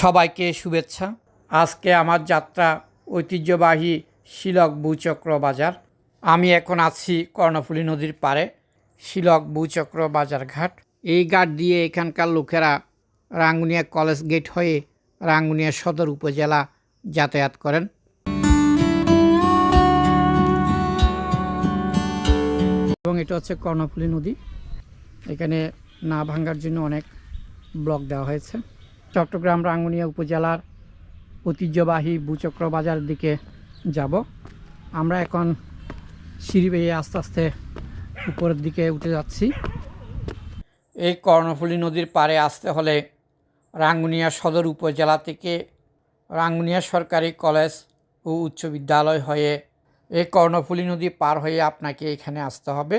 সবাইকে শুভেচ্ছা। আজকে আমার যাত্রা ঐতিহ্যবাহী শিলক ভূচক্র বাজার। আমি এখন আছি কর্ণফুলী নদীর পাড়ে, শিলক ভূচক্র বাজার ঘাট এই ঘাট দিয়ে এখানকার লোকেরা রাঙ্গুনিয়া কলেজ গেট হয়ে রাঙ্গুনিয়া সদর উপজেলা যাতায়াত করেন। এবং এটা হচ্ছে কর্ণফুলী নদী। এখানে না ভাঙ্গার জন্য অনেক ব্লক দেওয়া হয়েছে। চট্টগ্রাম রাঙ্গুনিয়া উপজেলার ঐতিহ্যবাহী ভূচক্র বাজারের দিকে যাব। আমরা এখন সিঁড়ি বেয়ে আস্তে আস্তে উপরের দিকে উঠে যাচ্ছি। এই কর্ণফুলী নদীর পাড়ে আসতে হলে রাঙ্গুনিয়া সদর উপজেলা থেকে রাঙ্গুনিয়া সরকারি কলেজ ও উচ্চ বিদ্যালয় হয়ে এই কর্ণফুলী নদী পার হয়ে আপনাকে এখানে আসতে হবে।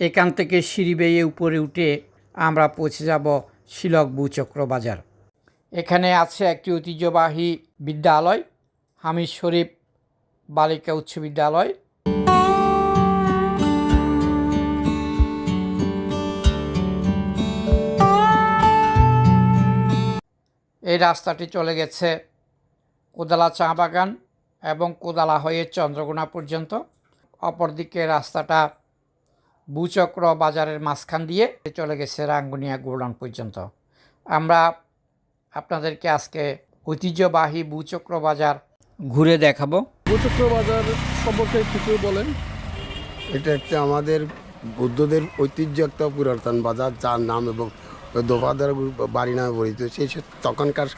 এখান থেকে সিঁড়ি বেয়ে উপরে উঠে আমরা পৌঁছে যাব শিলক ভূচক্র বাজার এখানে আছে একটি ঐতিহ্যবাহী বিদ্যালয়, হামিদ শরীফ বালিকা উচ্চ বিদ্যালয়। এই রাস্তাটি চলে গেছে কোদালা চা বাগান এবং কোদালা হয়ে চন্দ্রকোনা পর্যন্ত। অপরদিকে রাস্তাটা বুচক্র বাজারের মাঝখান দিয়ে চলে গেছে রাঙ্গুনিয়া গোডাউন পর্যন্ত। আমরা আপনাদেরকে আজকে ঐতিহ্যবাহী বুচক্র বাজার ঘুরে দেখাবো। বুচক্র বাজার সম্পর্কে কিছু বলেন। এটা একটা আমাদের বৌদ্ধদের ঐতিহ্য একটা পুরাতন বাজার যার নাম এবং দোভাদার দোপাদার বাড়ি নামে পরিচিত। সেই সব তখনকার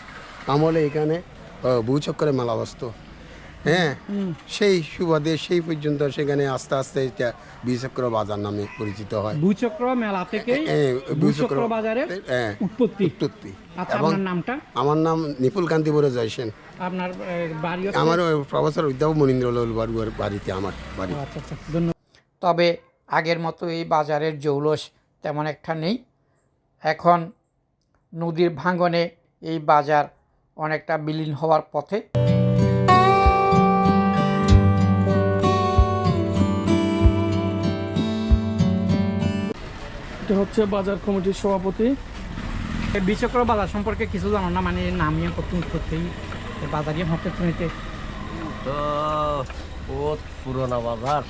আমলে এখানে বুচক্রে ভূচক্রে মেলা বসত হ্যাঁ। সেই সুবাদে সেই পর্যন্ত সেখানে আস্তে আস্তে এটা বিচক্র বাজার নামে পরিচিত হয়। ভূচক্র মেলা থেকে বাজারের হ্যাঁ উৎপত্তি। উৎপত্তি। আচ্ছা এবং আপনার নামটা? আমার নাম নিপুল কান্তি বড় জয়সেন। আপনার বাড়ি আমার প্রফেসর অধ্যাপক মনীন্দ্রলাল বাড়ুয়ার বাড়িতে আমার বাড়ি। আচ্ছা আচ্ছা ধন্যবাদ। তবে আগের মতো এই বাজারের জৌলস তেমন একটা নেই। এখন নদীর ভাঙনে এই বাজার অনেকটা বিলীন হওয়ার পথে। এটা হচ্ছে বাজার কমিটির সভাপতি। এই বিচক্র বাজার সম্পর্কে কিছু জানো না? মানে নাম নিয়ে করতে করতেই বাজারিয়ে হতে তুমিতে তো বহুত পুরোনো বাজার।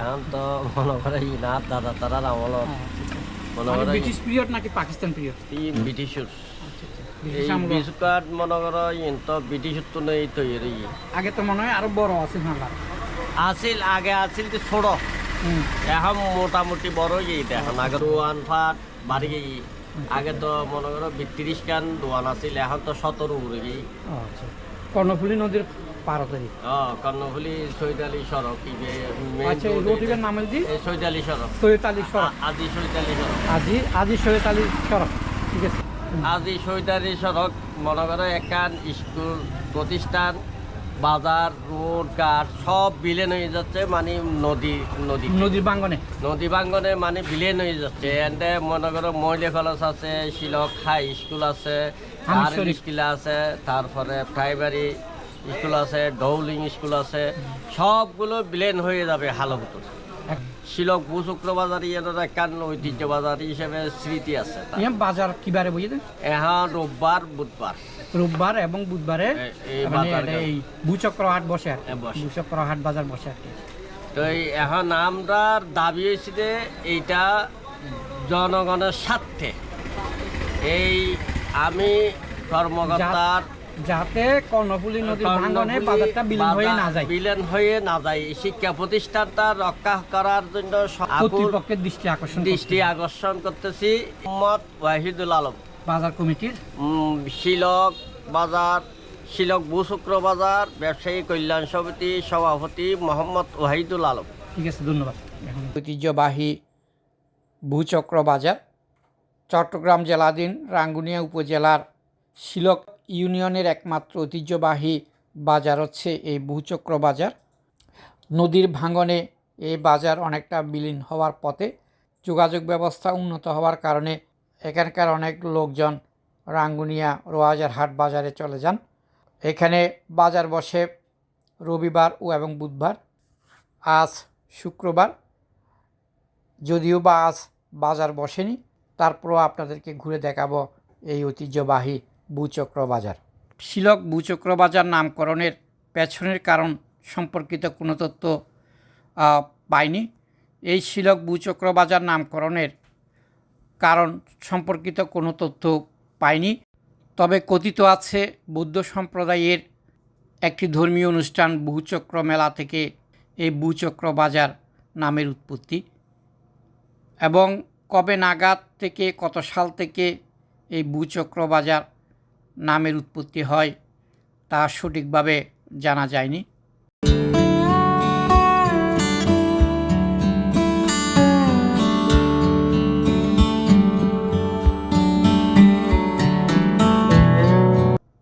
এখন তো মনে করে না দাদা তারার আমলত মনে মানে করে ব্রিটিশ পিরিয়ড নাকি পাকিস্তান পিরিয়ড ই ব্রিটিশের। ব্রিটিশ এই আমল। বিস্কুট মনে করো ইন তো ব্রিটিশের তো নেই তৈরি। আগে তো মনে হয় আরও বড় আছে আছিল আগে আছিল যে ছোট। এখন মোটামুটি বড় গিয়ে এখন আগে দোয়ান ফাট বাড়ি গিয়ে আগে তো মনে করো বিত্রিশ খান দোয়ান আছিল এখন তো সতেরো উড়ে গিয়ে আচ্ছা। কর্ণফুলী নদীর কর্ণফুলি সড়ক আচ্ছা এই নাম সৈদালি সড়ক। সৈয়দ আলী সড়ক। আজি আজি সৈয়দ আলী সড়ক। ঠিক আছে। আজি সড়ক মনে করো একান স্কুল প্রতিষ্ঠান বাজার রোড ঘাট সব বিলেন হয়ে যাচ্ছে মানে নদী নদী। নদীর বাঙ্গনে? নদী বাঙ্গনে মানে বিলেন হয়ে যাচ্ছে। এন্ডে মনে করো মহিলা কলেজ আছে শিলক হাই স্কুল আছে স্কুল আছে তারপরে প্রাইমারি স্কুল আছে ডৌলিং স্কুল আছে সবগুলো বিলেন হয়ে যাবে হালভুতুর শিলক ভূচক্র বাজার ইয়ের একান ঐতিহ্য বাজার হিসেবে স্মৃতি আছে। ইয়ে বাজার কিবারে বুঝে দেন? এখন রোববার বুধবার। রোববার এবং বুধবারে এই মানে এই ভূচক্র হাট বসে আর কি। এ ভূচক্র হাট বাজার বসে আর তো এই এখন আমরা দাবি হয়েছে যে এইটা জনগণের স্বার্থে। এই আমি কর্মকর্তার যাতে কর্ণফুলী নদীর ভাঙ্গনে বাজারটা বিলীন হয়ে না যায় বিলেন হয়ে না যায় এই শিক্ষা প্রতিষ্ঠানটা রক্ষা করার জন্য কর্তৃপক্ষের দৃষ্টি আকর্ষণ দৃষ্টি আকর্ষণ করতেছি মোহাম্মদ ওয়াহিদুল আলম। বাজার কমিটির শিলক বাজার শিলক ভূশুক্র বাজার ব্যবসায়ী কল্যাণ সমিতি সভাপতি মোহাম্মদ ওয়াহিদুল আলম। ঠিক আছে ধন্যবাদ। ঐতিহ্যবাহী ভূচক্র বাজার চট্টগ্রাম জেলাধীন রাঙ্গুনিয়া উপজেলার শিলক ইউনিয়নের একমাত্র ঐতিহ্যবাহী বাজার হচ্ছে এই ভূচক্র বাজার। নদীর ভাঙনে এই বাজার অনেকটা বিলীন হওয়ার পথে যোগাযোগ ব্যবস্থা উন্নত হওয়ার কারণে এখানকার অনেক লোকজন রাঙ্গুনিয়া রোয়াজার হাট বাজারে চলে যান। এখানে বাজার বসে রবিবার ও এবং বুধবার। আজ শুক্রবার। যদিও বা আজ বাজার বসেনি, তারপরও আপনাদেরকে ঘুরে দেখাবো এই ঐতিহ্যবাহী ভূচক্র বাজার শিলক ভূচক্র বাজার নামকরণের পেছনের কারণ সম্পর্কিত কোনো তথ্য পাইনি। এই শিলক ভূচক্র বাজার নামকরণের কারণ সম্পর্কিত কোনো তথ্য পাইনি। তবে কথিত আছে, বৌদ্ধ সম্প্রদায়ের একটি ধর্মীয় অনুষ্ঠান ভূচক্র মেলা থেকে এই ভূচক্র বাজার নামের উৎপত্তি। এবং কবে নাগাদ থেকে, কত সাল থেকে এই ভূচক্র বাজার নামের উৎপত্তি হয়, তা সঠিকভাবে জানা যায়নি।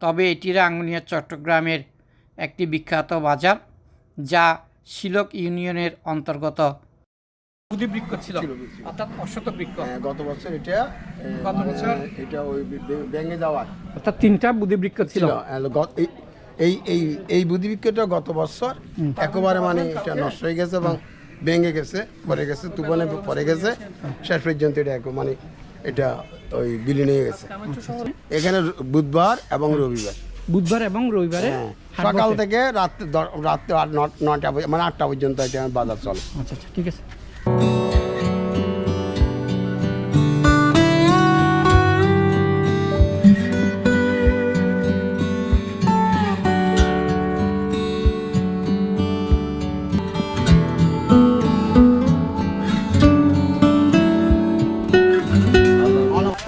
তবে এটি রাঙ্গুনিয়া, চট্টগ্রামের একটি বিখ্যাত বাজার, যা শিলক ইউনিয়নের অন্তর্গত। বৃক্ষ ছিল। অর্থাৎ বৃক্ষ হ্যাঁ, গত বছর এটা গত বছর? এটা ওই যাওয়ার। অর্থাৎ তিনটা ছিল। গত- এই- এই গত বছর একেবারে মানে এটা নষ্ট হয়ে গেছে এবং ভেঙে গেছে গেছে তুফানে গেছে। শেষ পর্যন্ত এটা মানে এটা ওই বিলীন হয়ে গেছে। এখানে বুধবার এবং রবিবার। বুধবার এবং রবিবারে হ্যাঁ, সকাল থেকে রাত্রে দ- রাত্রে নটা মানে আটটা পর্যন্ত এটা বাজার চলে। আচ্ছা আচ্ছা ঠিক আছে।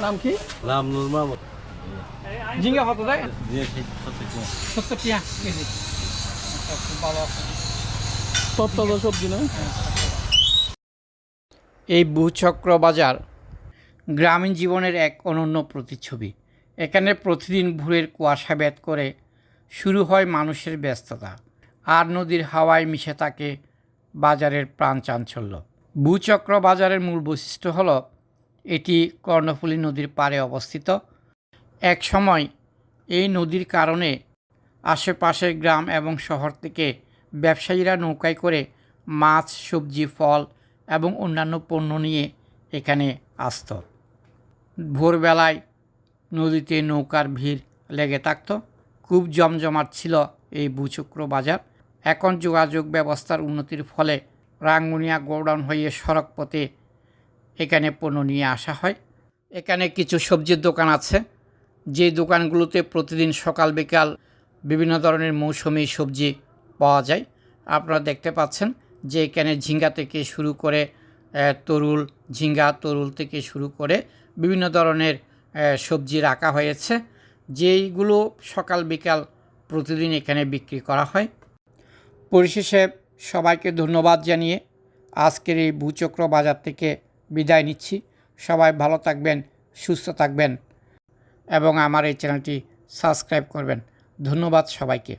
নাম কি? নাম নুর মাহমুদ। ঝিঙ্গা কত দেয় সত্তর টিয়া কেজি ভালো আছে। সবজি না? এই ভূচক্র বাজার গ্রামীণ জীবনের এক অনন্য প্রতিচ্ছবি। এখানে প্রতিদিন ভোরের কুয়াশা ভেদ করে শুরু হয় মানুষের ব্যস্ততা। আর নদীর হাওয়ায় মিশে থাকে বাজারের প্রাণ চাঞ্চল্য। ভূচক্র বাজারের মূল বৈশিষ্ট্য হল, এটি কর্ণফুলী নদীর পাড়ে অবস্থিত। এক সময় এই নদীর কারণে আশেপাশের গ্রাম এবং শহর থেকে ব্যবসায়ীরা নৌকায় করে মাছ, সবজি, ফল এবং অন্যান্য পণ্য নিয়ে এখানে আসত। ভোরবেলায় নদীতে নৌকার ভিড় লেগে থাকত। খুব জমজমাট ছিল এই ভূচক্র বাজার। এখন যোগাযোগ ব্যবস্থার উন্নতির ফলে রাঙ্গুনিয়া গোডাউন হয়ে সড়ক পথে এখানে পণ্য নিয়ে আসা হয়। এখানে কিছু সবজির দোকান আছে। যে দোকানগুলোতে প্রতিদিন সকাল বিকাল বিভিন্ন ধরনের মৌসুমি সবজি পাওয়া যায়। আপনারা দেখতে পাচ্ছেন যে এখানে ঝিঙ্গা থেকে শুরু করে তরুল, ঝিঙ্গা তরুল থেকে শুরু করে বিভিন্ন ধরনের সবজি রাখা হয়েছে। যেইগুলো সকাল বিকাল প্রতিদিন এখানে বিক্রি করা হয়। পরিশেষে সবাইকে ধন্যবাদ জানিয়ে আজকের এই ভূচক্র বাজার থেকে বিদায় নিচ্ছি। সবাই ভালো থাকবেন, সুস্থ থাকবেন এবং আমার এই চ্যানেলটি সাবস্ক্রাইব করবেন। ধন্যবাদ সবাইকে।